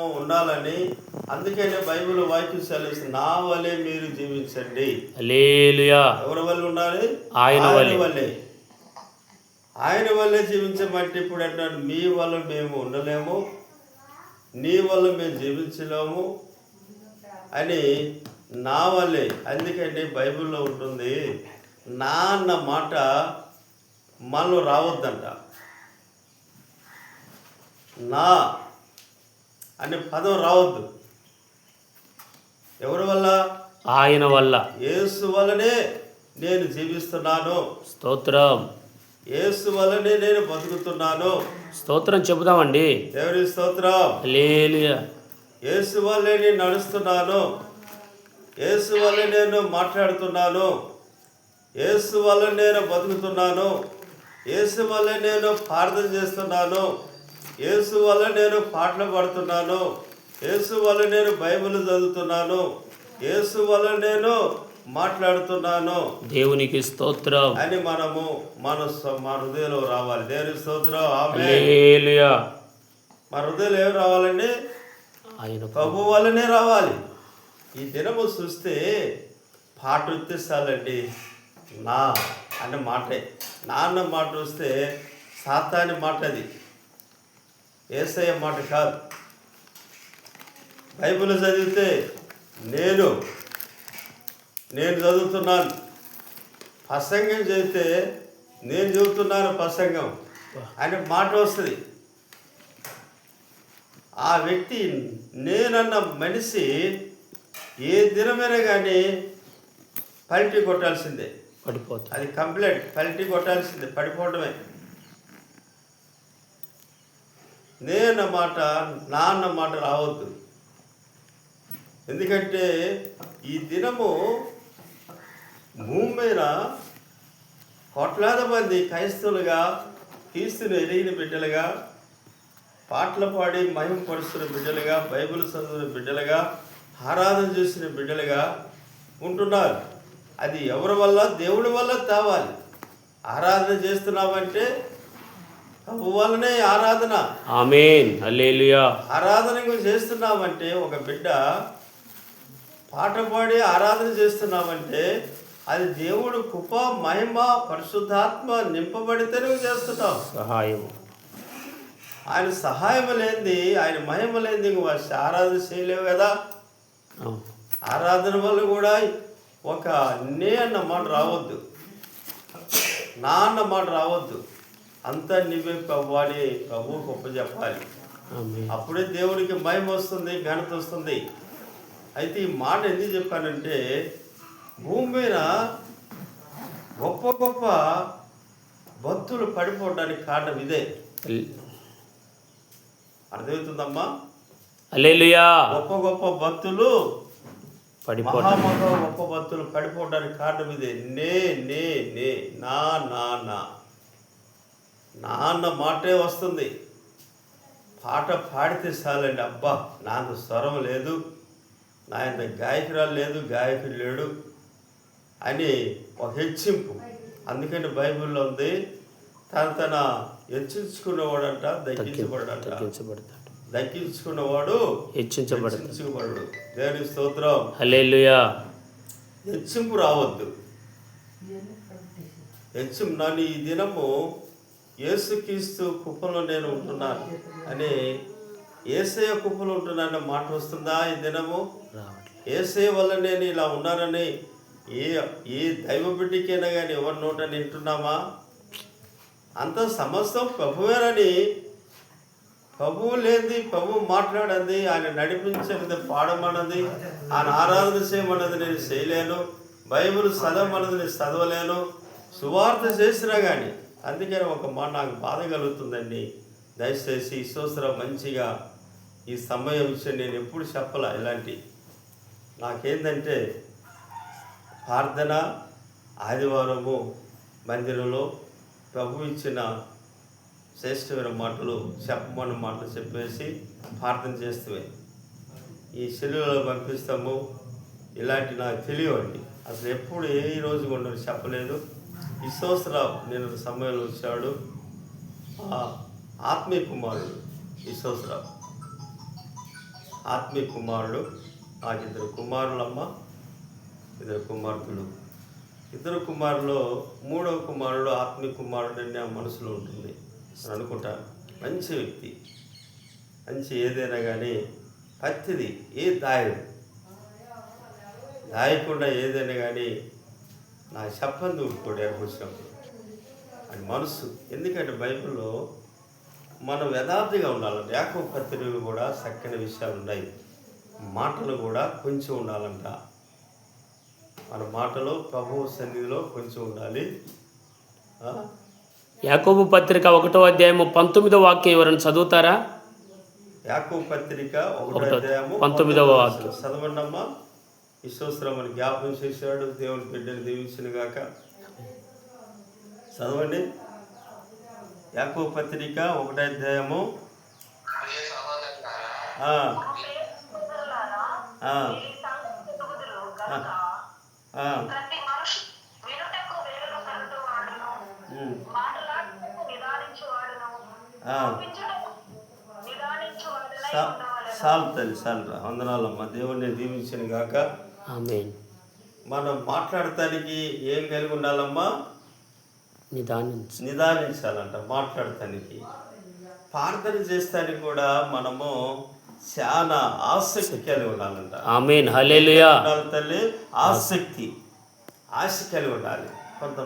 ఉండాలని అందుకనే బైబిల్ వాక్యం సెలవిస్తుంది. నా వలె మీరు జీవించండి. ఎవరి వల్ల ఉండాలి? ఆయన వలె. వల్లే ఆయన వల్లే జీవించమంటే ఇప్పుడు అంటాడు మీ వల్ల మేము ఉండలేము. నీ వల్ల మేము జీవించలేము. అని నా వల్లే అందుకండి బైబిల్లో ఉంటుంది నా అన్న మాట మనలో రావద్దంట. నా అనే పదం రావద్దు. ఎవరి వల్ల? ఆయన వల్ల. యేసు వల్లనే నేను జీవిస్తున్నాను. స్తోత్రం. యేసు వల్లనే నేను బతుకుతున్నాను. స్తోత్రం చెబుదామండి. దేవుని స్తోత్రం. హల్లెలూయా. యేసు వల్లే నేను నడుస్తున్నాను. యేసు వల్లే నేను మాట్లాడుతున్నాను. యేసు వల్ల నేను బతుకుతున్నాను. యేసు వల్ల నేను ప్రార్థన చేస్తున్నాను. యేసు వల్ల నేను పాటలు పాడుతున్నాను. యేసు వల్ల నేను బైబిల్ చదువుతున్నాను. యేసు వల్ల నేను మాట్లాడుతున్నాను. దేవునికి స్తోత్రం. అని మనము మన మన హృదయంలో రావాలి. దేవుని స్తోత్రం. మన హృదయంలో ఏం రావాలండి? ఆయన ప్రభు వల్లనే రావాలి. ఈ దినము చూస్తే పాట ఉత్తేసాలండి నా అనే మాటే. నా అన్న మాట వస్తే సాతాని మాట అది ఏసయ్య మాట కాదు. బైబిల్ చదివితే నేను నేను చదువుతున్నాను. ప్రసంగం చేస్తే నేను చెబుతున్నాను ప్రసంగం అనే మాట వస్తుంది. ఆ వ్యక్తి నేనన్న మనిషి ఏ దినమైనా కానీ పల్టీ కొట్టాల్సిందే. పడిపోతుంది అది కంప్లైంట్ పల్టీ కొట్టాల్సిందే పడిపోవడమే. నేన్న మాట నాన్న మాట రావద్దు. ఎందుకంటే ఈ దినము భూమి మీద కోట్లాది మంది క్రైస్తవులుగా క్రీస్తుని ఎరిగిన బిడ్డలుగా పాటలు పాడి మహిమ పరుస్తున్న బిడ్డలుగా బైబిల్ చదివిన బిడ్డలుగా ఆరాధన చేసిన బిడ్డలుగా ఉంటున్నారు. అది ఎవరి వల్ల? దేవుడి వల్ల తేవాలి ఆరాధన చేస్తున్నామంటే వల్లనే ఆరాధన. ఆమేన్. హల్లెలూయా. ఆరాధన చేస్తున్నామంటే ఒక బిడ్డ పాట పాడి ఆరాధన చేస్తున్నామంటే అది దేవుడు కృప మహిమ పరిశుద్ధాత్మ నింపబడితే నువ్వు చేస్తున్నావు. సహాయం. ఆయన సహాయం లేనిది ఆయన మహిమ లేనిది ఆరాధన చేయలేవు కదా. ఆరాధన వల్ల కూడా ఒక నే అన్న మాట రావద్దు. నా అన్న మాట రావద్దు. అంతా ప్రభు అని ప్రభు గొప్ప చెప్పాలి. అప్పుడే దేవుడికి మహిమ వస్తుంది ఘనత వస్తుంది. అయితే ఈ మాట ఎందుకు చెప్పానంటే భూమి మీద గొప్ప గొప్ప భక్తులు పడిపోవడానికి కారణం ఇదే. అర్థమవుతుందమ్మా? గొప్ప గొప్ప భక్తులు మహామహా గొప్ప భక్తులు పడిపోవడానికి కారణం ఇదే. నే నే నే నా నా నా. నా అన్న మాటే వస్తుంది. పాట పాడితే చాలండి. అబ్బా నాంత స్వరం లేదు. నా ఇంత గాయకురాలు లేదు గాయకుడు లేడు అని ఒక హెచ్చింపు. అందుకని బైబిల్లో ఉంది తన తన హెచ్చించుకున్నవాడంట దగ్గించుకున్నవాడు హెచ్చించబడతాడు హెచ్చించబడడు దేవుని స్తోత్రం. హల్లెలూయా. హెచ్చింపు రావద్దు. హెచ్చింపు నన్ను ఈ దినము యేసుక్రీస్తు కుప్పలో నేను ఉంటున్నాను అని ఏసయ కుప్పలో ఉంటున్నాను మాట వస్తుందా ఈ దినము? ఏసే వల్ల నేను ఇలా ఉన్నానని ఏ ఏ దైవ బిడ్డకైనా కానీ ఎవరి నోట వింటున్నామా అంత సమస్తం ప్రభువేనని ప్రభువు లేనిది ప్రభువు మాట్లాడంది ఆయన నడిపించినది పాడమన్నది ఆయన ఆరాధన చేయమన్నది నేను చేయలేను బైబిల్ చదవమన్నది నేను చదవలేను సువార్త చేసినా కానీ అందుకని ఒక మా నాకు బాధ కలుగుతుందండి. దయచేసి ఈశ్వసర మంచిగా ఈ సమయం విషయం నేను ఎప్పుడు చెప్పలా ఇలాంటి. నాకేంటంటే ప్రార్థన ఆదివారము మందిరంలో ప్రభు ఇచ్చిన శ్రేష్టమైన మాటలు చెప్పమన్న మాటలు చెప్పేసి ప్రార్థన చేస్తే ఈ శరీరంలో పంపిస్తాము. ఇలాంటి నాకు తెలియవండి. అసలు ఎప్పుడు ఏ రోజు ఉండరు చెప్పలేదు. విశ్వాసరావు నేను సమయంలో వచ్చాడు. ఆ ఆత్మీయ కుమారుడు విశ్వాసరావు ఆత్మీయ కుమారుడు నాకు ఇద్దరు కుమారులమ్మ ఇద్దరు కుమార్తెలు. ఇద్దరు కుమారులు మూడవ కుమారుడు ఆత్మీయ కుమారుడు అని నా మనసులో ఉంటుంది. అని అనుకుంటాను. మంచి వ్యక్తి. మంచి ఏదైనా కానీ పత్తిది ఏ దాయడు దాయకుండా ఏదైనా కానీ నా చెప్పని దూడుకోడు ఎరకొచ్చినప్పుడు అని మనసు ఎందుకంటే బైబిల్లో మనం యథార్థిగా ఉండాలంట యాకో పత్రికలు కూడా చక్కని విషయాలు ఉన్నాయి. మాటలు కూడా కొంచెం ఉండాలంట. మన మాటలో ప్రభువు సన్నిధిలో కొంచెం ఉండాలి? యాకోబు పత్రిక ఒకటో అధ్యాయము పంతొమ్మిదో వాక్యం ఎవరైనా చదువుతారా? యాకో పత్రిక ఒకటో అధ్యాయము పంతొమ్మిదవ వాక్యం. వచనం. చదవండమ్మా. విశ్వశ్రమని జ్ఞాపకం చేశాడు. దేవుని బిడ్డని దీవించిన గాక. చదవండి. యాకో పత్రిక ఒకటో అధ్యాయము. ప్రియ సహోదరులారా, ఆ, సోదరులారా, ఆ, ఈ సంగతి ఎరుగుదురు గనుక ఆ, ప్రతి మనిషి వినుటకు వేరును కలుగువాడును ఉమ్, మాటలాడుటకు నిదానించువాడును ఆ. ఒప్పించుటకు నిదానించువాడునై సా- ఉండవలెను. చాలు తల్లి చాలు వందనాలమ్మ. దేవుడిని దీవించిన గాక. మనం మాట్లాడటానికి ఏం కలిగి ఉండాలమ్మా నిదానించు. నిదానించాలంట మాట్లాడటానికి. ప్రార్థన చేస్తానికి కూడా మనము చాలా ఆసక్తి కలిగి ఉండాలంట. ఉండాలి తల్లి? ఆసక్తి. ఆశ కలిగి ఉండాలి. కొంత